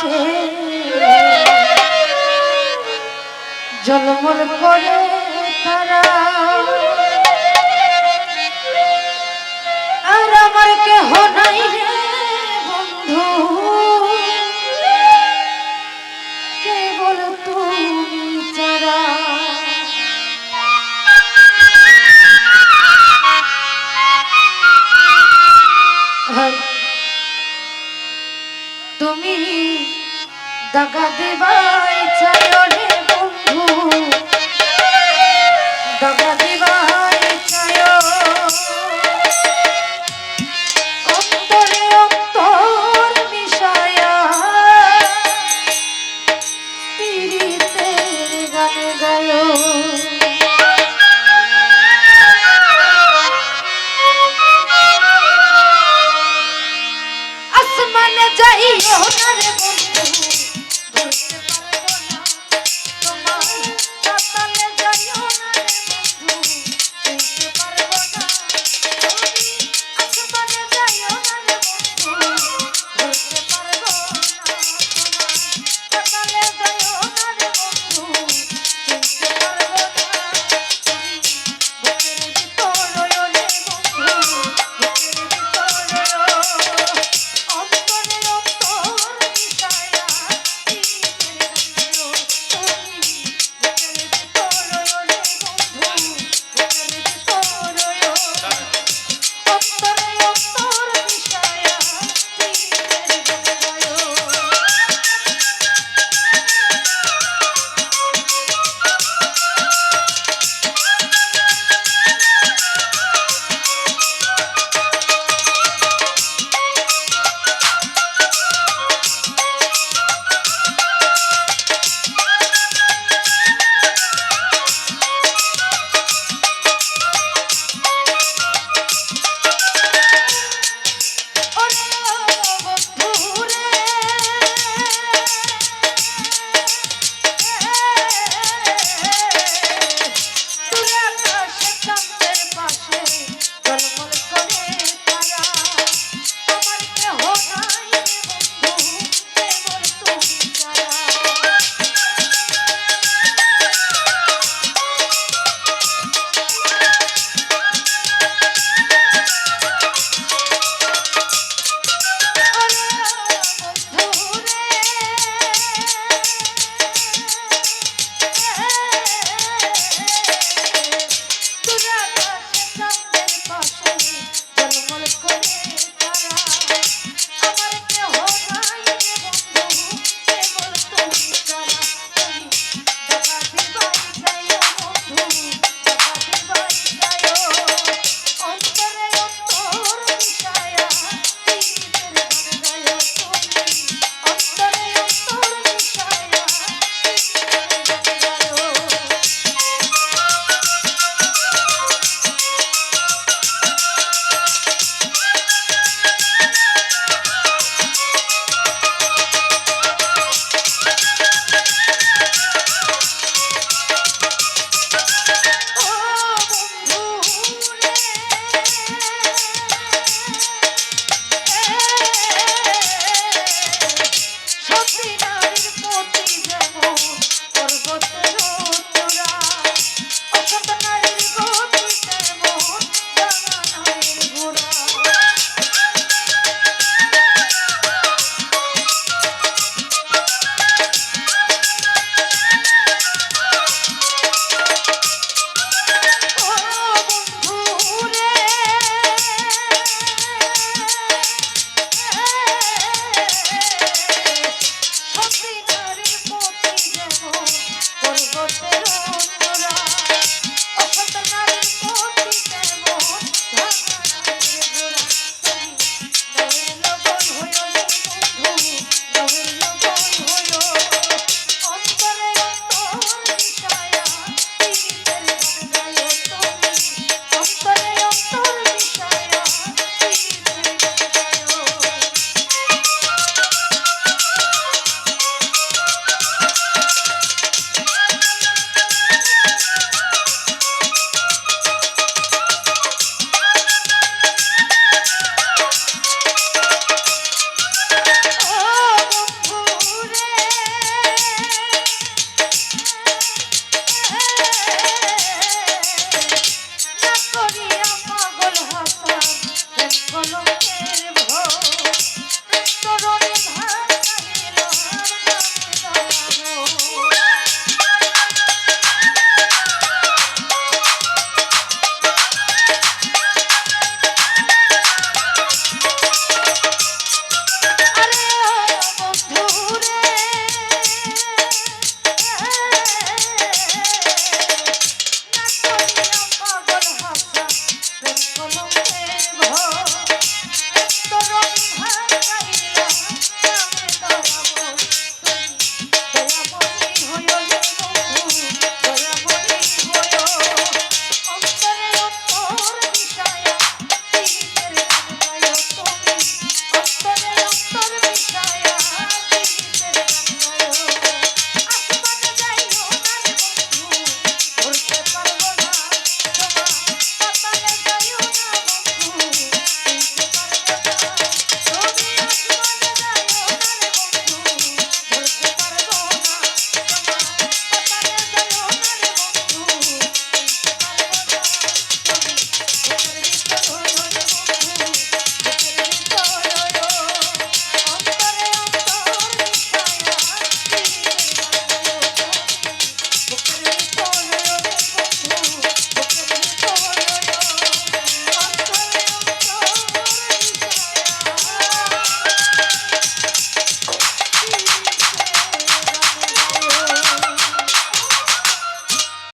আসে। জলমল করে তারা আর আমার কেহ নাই রে বন্ধু। কেবল তুমি দাগা দিবাই চয়নে বন্ধু। দাগা দিবাই চয় অন্তরে অন্তর মিশায়া পিড়িতে গান গায় আসমানে যাই ওনারে বন্ধু।